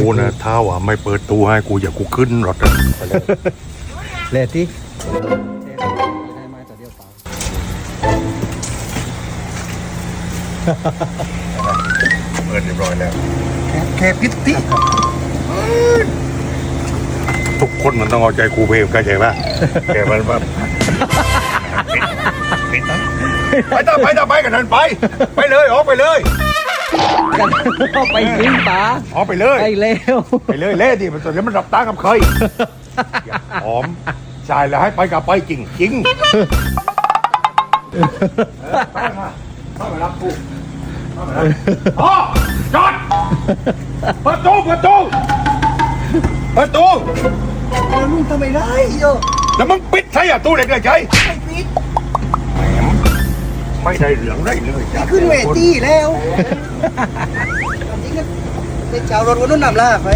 กูนะถ้าว่าไม่เปิดตู้ให้กูอย่ากูขึ้นรถอะไปเลยเลดที่เปิดเรียบร้อยแล้วแค่พิษที่ทุกคนมันต้องเอาใจกูเพลงเข้าใจป่ะแกมันแบบปิดปิดนะไปต่อไปต่อไปกันนั้นไป ไปเลยออกไปเลยกัน ไปยิงตาออกไปเลย ไปเร็วไปเลยเล่ดิมันตอนนี้มันรับตากับเคยอย่าหอมใช่แล้วให้ไปกับไปจริงจริงเออไปมาเข้ามารับกูเข้ามารับอ๋อจอดประตูประตูประตูลุงทำไมได้โยแล้วมึงปิดใช่อะตู้เด็กเลยใจไม่พิษแหม ไม่ได้เหลืองได้เลยจ้ะขึ้นเวทีแล้วจริงๆเป็นชาวรถวันนู้นนำลากไป